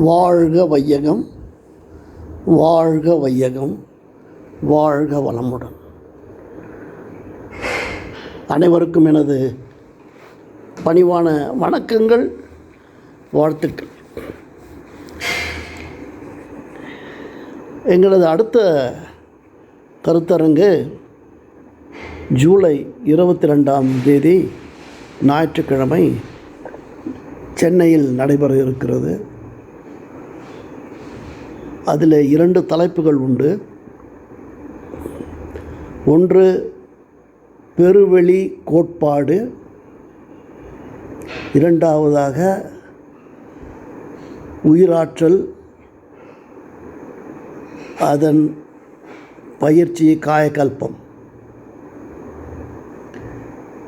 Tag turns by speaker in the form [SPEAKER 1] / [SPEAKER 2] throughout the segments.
[SPEAKER 1] வாழ்க வையகம் வாழ்க வையகம் வாழ்க வளமுடன். அனைவருக்கும் எனது பணிவான வணக்கங்கள் வாழ்த்துக்கள். எங்களது அடுத்த கருத்தரங்கு ஜூலை இருபத்தி ரெண்டாம் தேதி ஞாயிற்றுக்கிழமை சென்னையில் நடைபெற இருக்கிறது. அதில் இரண்டு தலைப்புகள் உண்டு. ஒன்று பெருவெளி கோட்பாடு. இரண்டாவதாக உயிராற்றல். அதன் பயிற்சி காயக்கல்பம்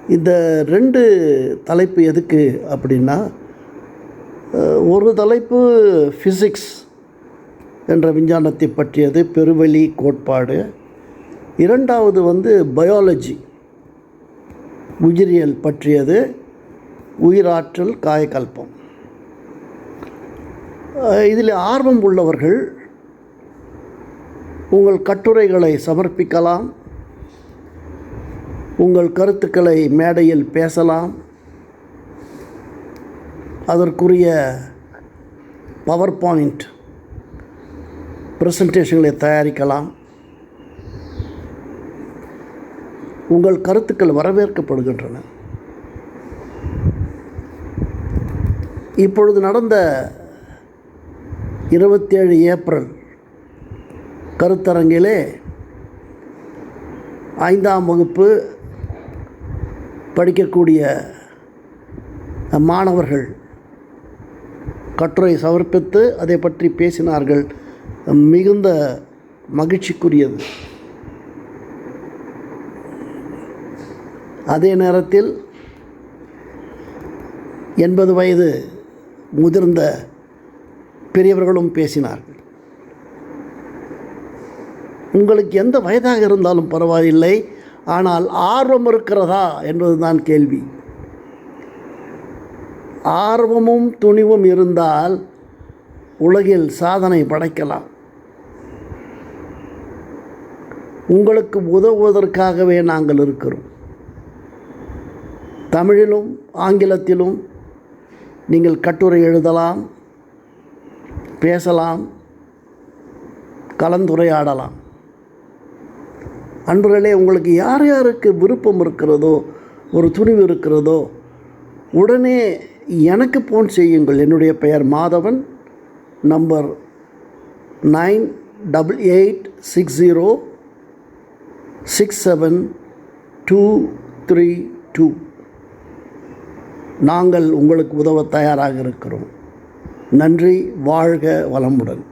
[SPEAKER 1] இந்த ரெண்டு தலைப்பு எதுக்கு அப்படின்னா ஒரு தலைப்பு ஃபிசிக்ஸ் என்ற விஞ்ஞானத்தை பற்றியது பெருவெளி கோட்பாடு. இரண்டாவது வந்து பயாலஜி உயிரியல் பற்றியது உயிராற்றல் காயக்கல்பம் இதில் ஆர்வம் உள்ளவர்கள் உங்கள் கட்டுரைகளை சமர்ப்பிக்கலாம் உங்கள் கருத்துக்களை மேடையில் பேசலாம் அதற்குரிய பவர் பாயிண்ட் ப்ரெசன்டேஷன்களை தயாரிக்கலாம். உங்கள் கருத்துக்கள் வரவேற்கப்படுகின்றன. இப்பொழுது நடந்த இருபத்தேழு ஏப்ரல் கருத்தரங்கிலே ஐந்தாம் வகுப்பு படிக்கக்கூடிய மாணவர்கள் கட்டுரை சமர்ப்பித்து அதை பற்றி பேசினார்கள். மிகுந்த மகிழ்ச்சிக்குரியது. அதே நேரத்தில் எண்பது வயது முதிர்ந்த பெரியவர்களும் பேசினார்கள். உங்களுக்கு எந்த வயதாக இருந்தாலும் பரவாயில்லை ஆனால் ஆர்வம் இருக்கிறதா? என்பதுதான் கேள்வி. ஆர்வமும் துணிவும் இருந்தால் உலகில் சாதனை படைக்கலாம். உங்களுக்கு உதவுவதற்காகவே நாங்கள் இருக்கிறோம். தமிழிலும் ஆங்கிலத்திலும் நீங்கள் கட்டுரை எழுதலாம் பேசலாம் கலந்துரையாடலாம். அன்பர்களே உங்களுக்கு யார் யாருக்கு விருப்பம் இருக்கிறதோ ஒரு துணிவு இருக்கிறதோ உடனே எனக்கு ஃபோன் செய்யுங்கள். என்னுடைய பெயர் Madhavan number nine double eight six zero six seven two three two. நாங்கள் உங்களுக்கு உதவ தயாராக இருக்கிறோம். நன்றி வாழ்க வளமுடன்.